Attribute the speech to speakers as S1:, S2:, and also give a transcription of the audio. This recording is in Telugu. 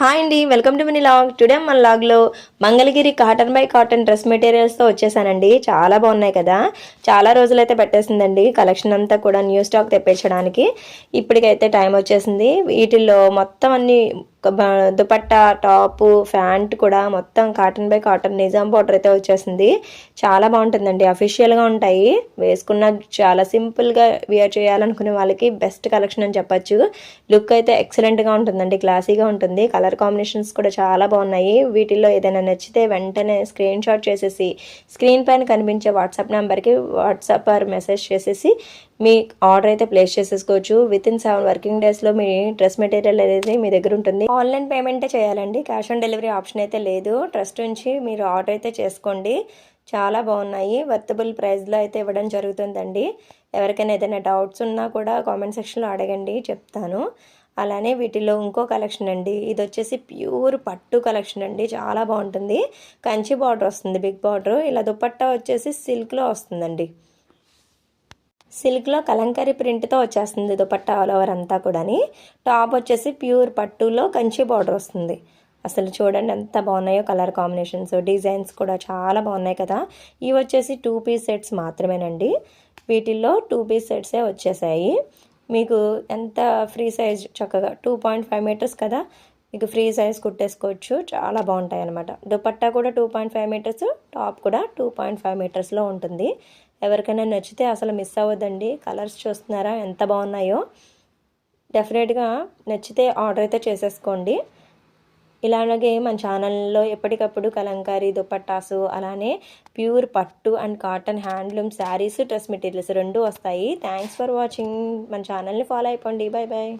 S1: హాయ్ అండి welcome to mini log. Today మన లాగ్లో Mangalagiri cotton by cotton dress మెటీరియల్స్తో వచ్చేసానండి. చాలా బాగున్నాయి కదా. చాలా రోజులైతే పెట్టేసిందండి కలెక్షన్ అంతా కూడా న్యూ స్టాక్ తెప్పించడానికి. ఇప్పటికైతే టైం వచ్చేసింది. వీటిల్లో మొత్తం అన్ని దుపట్టా టాపు ప్యాంట్ కూడా మొత్తం cotton by cotton Nizam border అయితే వచ్చేసింది. చాలా బాగుంటుందండి. అఫీషియల్గా ఉంటాయి. వేసుకున్న చాలా సింపుల్గా వియర్ చేయాలనుకునే వాళ్ళకి బెస్ట్ కలెక్షన్ అని చెప్పచ్చు. లుక్ అయితే ఎక్సలెంట్గా ఉంటుందండి. క్లాసీగా ఉంటుంది. కలర్ కాంబినేషన్స్ కూడా చాలా బాగున్నాయి. వీటిల్లో ఏదైనా నచ్చితే వెంటనే స్క్రీన్ షాట్ చేసేసి స్క్రీన్ పైన కనిపించే వాట్సాప్ నెంబర్కి వాట్సాప్ ఆర్ మెసేజ్ చేసేసి మీ ఆర్డర్ అయితే ప్లేస్ చేసేసుకోవచ్చు. విత్ ఇన్ సెవెన్ వర్కింగ్ డేస్లో మీ డ్రెస్ మెటీరియల్ అనేది మీ దగ్గర ఉంటుంది. ఆన్లైన్ పేమెంటే చేయాలండి. క్యాష్ ఆన్ డెలివరీ ఆప్షన్ అయితే లేదు. ట్రస్ట్ నుంచి మీరు ఆర్డర్ అయితే చేసుకోండి. చాలా బాగున్నాయి. వర్తబుల్ ప్రైస్లో అయితే ఇవ్వడం జరుగుతుందండి. ఎవరికైనా ఏదైనా డౌట్స్ ఉన్నా కూడా కామెంట్ సెక్షన్లో అడగండి చెప్తాను. అలానే వీటిలో ఇంకో కలెక్షన్ అండి. ఇది వచ్చేసి ప్యూర్ పట్టు కలెక్షన్ అండి. చాలా బాగుంటుంది. కంచి బార్డర్ వస్తుంది బిగ్ బార్డర్. ఇలా దుపట్టా వచ్చేసి సిల్క్లో వస్తుందండి. సిల్క్లో కలంకరీ ప్రింట్తో వచ్చేస్తుంది దుపట్టా ఆల్ ఓవర్ అంతా కూడాని. టాప్ వచ్చేసి ప్యూర్ పట్టులో కంచి బార్డర్ వస్తుంది. అసలు చూడండి ఎంత బాగున్నాయో కలర్ కాంబినేషన్స్ డిజైన్స్ కూడా చాలా బాగున్నాయి కదా. ఇవి వచ్చేసి టూ పీస్ సెట్స్ మాత్రమేనండి. వీటిల్లో టూ పీస్ సెట్సే వచ్చేసాయి. మీకు ఎంత ఫ్రీ సైజ్ చక్కగా టూ పాయింట్ ఫైవ్ మీటర్స్ కదా. మీకు ఫ్రీ సైజ్ కుట్టేసుకోవచ్చు. చాలా బాగుంటాయి అనమాట దుపట్టా కూడా two point five metres top కూడా టూ పాయింట్ ఫైవ్ మీటర్స్లో ఉంటుంది. ఎవరికైనా నచ్చితే అసలు మిస్ అవ్వద్దండి. కలర్స్ చూస్తున్నారా? ఎంత బాగున్నాయో. డెఫినెట్గా నచ్చితే ఆర్డర్ అయితే చేసేసుకోండి. ఇలాగే మన ఛానల్లో ఎప్పటికప్పుడు కలంకారీ దుపట్టాసు అలానే ప్యూర్ పట్టు and cotton handloom saris dress materials రెండు వస్తాయి. థ్యాంక్స్ ఫర్ వాచింగ్ మన ఛానల్ని ఫాలో అయిపోండి. Bye bye